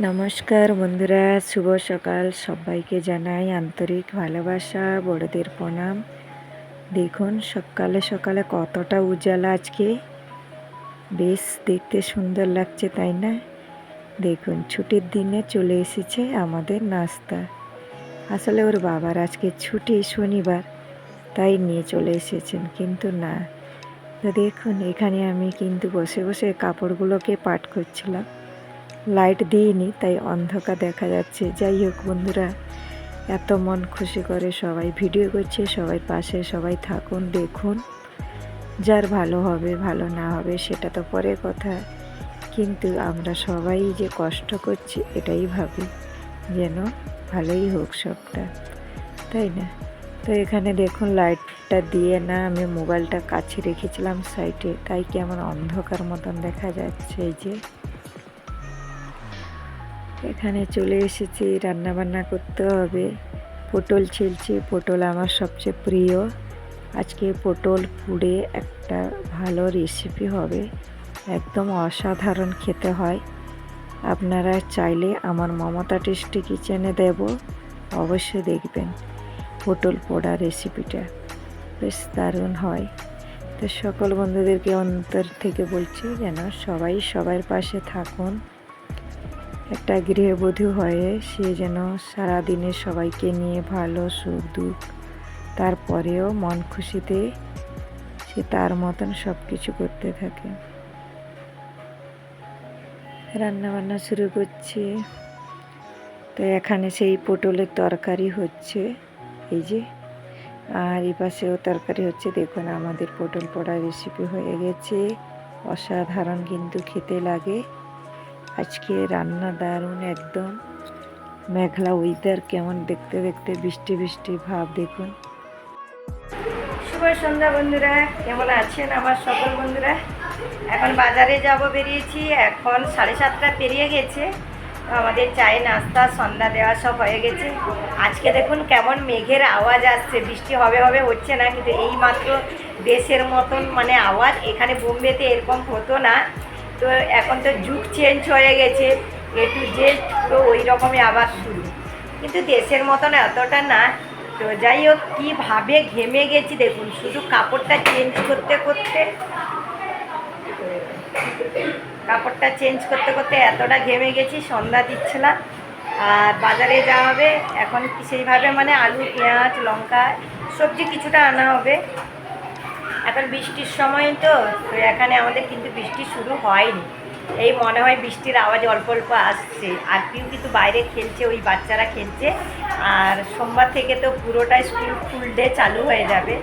নমস্কার বন্ধুরা, শুভ সকাল। সবাইকে জানাই আন্তরিক ভালোবাসা, বড়দের প্রণাম। দেখুন, সকালে সকালে কতটা উজালা আজকে। বেশ দেখতে সুন্দর লাগছে, তাই না? দেখুন, ছুটির দিনে চলে এসেছে আমাদের নাস্তা। আসলে ওর বাবার আজকে ছুটি শনিবার, তাই নিয়ে চলে এসেছেন, কিন্তু না। তো দেখুন, এখানে আমি কিন্তু বসে বসে কাপড়গুলোকে পাট করছিলাম। লাইট দিইনি, তাই অন্ধকার দেখা যাচ্ছে। যাই হোক বন্ধুরা, এত মন খুশি করে সবাই ভিডিও করছে, সবাই পাশে সবাই থাকুন, দেখুন, যার ভালো হবে, ভালো না হবে, সেটা তো পরে কথা। কিন্তু আমরা সবাই যে কষ্ট করছি, এটাই ভাবি, যেন ভালোই হোক সবটা, তাই না? তো এখানে দেখুন, লাইটটা দিয়ে না আমি মোবাইলটা কাছে রেখেছিলাম সাইডে, তাই কেমন অন্ধকার মতন দেখা যাচ্ছে এই যে। এখানে চলে এসেছি রান্না বান্না করতে হবে। পটল ছিলছি, পটল আমার সবচেয়ে প্রিয়। আজকে পটল পুড়ে একটা ভালো রেসিপি হবে। একদম অসাধারণ খেতে হয়। আপনারা চাইলে আমার মমতা টেস্টি কিচেনে দেব, অবশ্যই দেখবেন পটল পোড়া রেসিপিটা বেশ দারুণ হয়। তো সকল বন্ধুদেরকে অন্তর থেকে বলছি যেন সবাই সবার পাশে থাকুন। একটা গৃহবধূ হয়ে সে যেন সারাদিনে সবাইকে নিয়ে ভালো সুখ দুঃখ, তারপরেও মন খুশিতে সে তার মতন সব কিছু করতে থাকে। রান্না বান্না শুরু করছি। তো এখানে সেই পটলের তরকারি হচ্ছে, এই যে। আর এই পাশেও তরকারি হচ্ছে, দেখুন আমাদের পটল পোড়া রেসিপি হয়ে গেছে। অসাধারণ কিন্তু খেতে লাগে। আজকে রান্না দারুণ, একদম মেঘলা ওয়েদার কেমন দেখতে দেখতে, বৃষ্টি বৃষ্টি ভাব, দেখুন। শুভ সন্ধ্যা বন্ধুরা, কেমন আছেন আমার সকল বন্ধুরা? এখন বাজারে যাব, বেরিয়েছি, এখন সাড়ে সাতটা পেরিয়ে গেছে। আমাদের চায়ে নাস্তা, সন্ধ্যা দেওয়া সব হয়ে গেছে। আজকে দেখুন কেমন মেঘের আওয়াজ আসছে, বৃষ্টি হবে হবে হচ্ছে না, কিন্তু এই মাত্র দেশের মতন মানে আওয়াজ, এখানে বোম্বেতে এরকম হতো না। তো এখন তো যুগ চেঞ্জ হয়ে গেছে এ টু জেড তো ওই রকমই আবার শুরু। কিন্তু দেশের মতন এতটা না। তো যাই হোক কীভাবে ঘেমে গেছি দেখুন, শুধু কাপড়টা চেঞ্জ করতে করতে, কাপড়টা চেঞ্জ করতে করতে এতটা ঘেমে গেছি, সন্ধ্যা দিচ্ছিলাম। আর বাজারে যাওয়া হবে, এখন সেইভাবে মানে আলু, পেঁয়াজ, লঙ্কা, সবজি কিছুটা আনা হবে। এখন বৃষ্টির সময় তো এখানে আমাদের কিন্তু বৃষ্টি শুরু হয়নি। এই মনে হয় বৃষ্টির আওয়াজ অল্প অল্প আসছে। আর কেউ কিন্তু বাইরে খেলছে, ওই বাচ্চারা খেলছে। আর সোমবার থেকে তো পুরোটাই স্কুল ফুল ডে চালু হয়ে যাবে।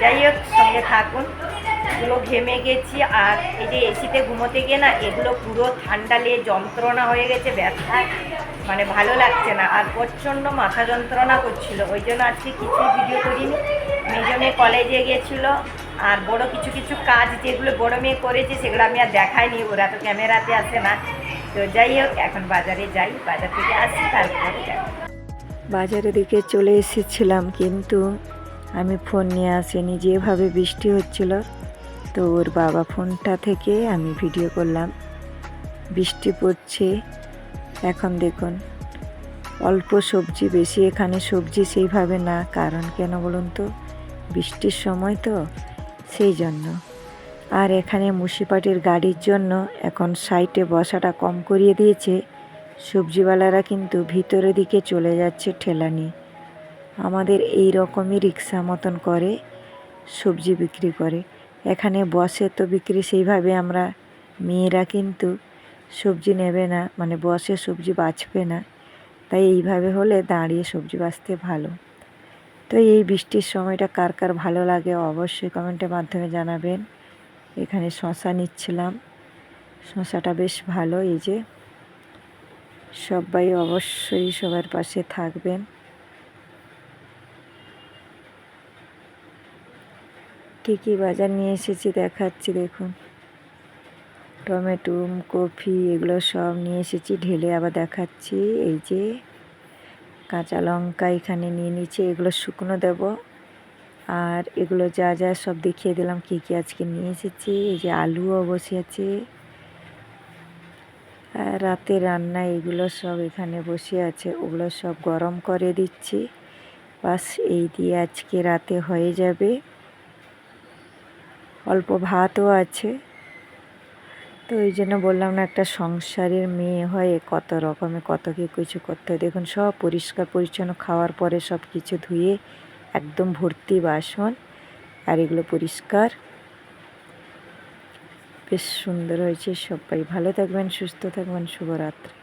যাই হোক, সঙ্গে থাকুন। এগুলো ঘেমে গেছি, আর এই যে এসিতে ঘুমোতে গিয়ে না, এগুলো পুরো ঠান্ডা নিয়ে যন্ত্রণা হয়ে গেছে, ব্যথা। মানে ভালো লাগছে না। আর প্রচণ্ড মাথা যন্ত্রণা করছিল। ওই জন্য আজকে কিছুই ভিডিও করিনি। মেজনে কলেজে গিয়েছিল, আর বড় কিছু কিছু কাজ যেগুলো বড় মেয়ে করেছে সেগুলো আমি আর দেখাইনি, ওরা তো ক্যামেরাতে আসে না। তো যাই হোক, এখন বাজারে যাই, বাজার থেকে আসি, তারপরে বাজারের দিকে চলে এসেছিলাম, কিন্তু আমি ফোন নিয়ে আসিনি, যেভাবে বৃষ্টি হচ্ছিল, তো ওর বাবা ফোনটা থেকে আমি ভিডিও করলাম। বৃষ্টি পড়ছে, এখন দেখুন, অল্প সবজি, বেশি এখানে সবজি সেইভাবে না, কারণ কেন বলুন তো? বৃষ্টির সময় তো, সেই জন্য। আর এখানে মুসিপাটির গাড়ির জন্য এখন সাইটে বসাটা কম করিয়ে দিয়েছে। সবজিওয়ালারা কিন্তু ভিতরের দিকে চলে যাচ্ছে ঠেলা নিয়ে আমাদের এই রকমই রিক্সা মতন করে, সবজি বিক্রি করে। এখানে বসে তো বিক্রি সেইভাবে আমরা, মেয়েরা কিন্তু সবজি নেবে না মানে বসে সবজি বাঁচবে না। তাই এইভাবে হলে দাঁড়িয়ে সবজি বাঁচতে ভালো। তো এই বৃষ্টির সময়টা কার কার ভালো লাগে অবশ্যই কমেন্টের মাধ্যমে জানাবেন। এখানে শশা নিচ্ছিলাম। শশাটা বেশ ভালো, এই যে সবাই অবশ্যই সবার পাশে থাকবেন। কী কী বাজার নিয়ে এসেছি দেখাচ্ছি, দেখুন। টমেটো কফি এগুলো সব নিয়ে এসেছি, ঢেলে আবার দেখাচ্ছি, এই যে কাঁচা লঙ্কা এখানে নিয়ে নিচ্ছি এগুলো শুকনো দেব। আর এগুলো যা যা সব দেখিয়ে দিলাম, কী কী আজকে নিয়ে এসেছি। এই যে আলুও বসে আছে। রাতে রান্না এগুলো সব এখানে বসে আছে, ওগুলো সব গরম করে দিচ্ছি। বাস এই দিয়ে আজকে রাতে হয়ে যাবে। অল্প ভাতও আছে। তো ওই জন্য বললাম না, একটা সংসারের মেয়ে হয়ে কত রকমে কত কি কিছু করতে হয়। দেখুন, সব পরিষ্কার পরিচ্ছন্ন খাওয়ার পরে সব কিছু ধুয়ে একদম ভর্তি বাসন, আর এগুলো পরিষ্কার। বেশ সুন্দর হয়েছে সবাই ভালো থাকবেন, সুস্থ থাকবেন, শুভরাত্রি।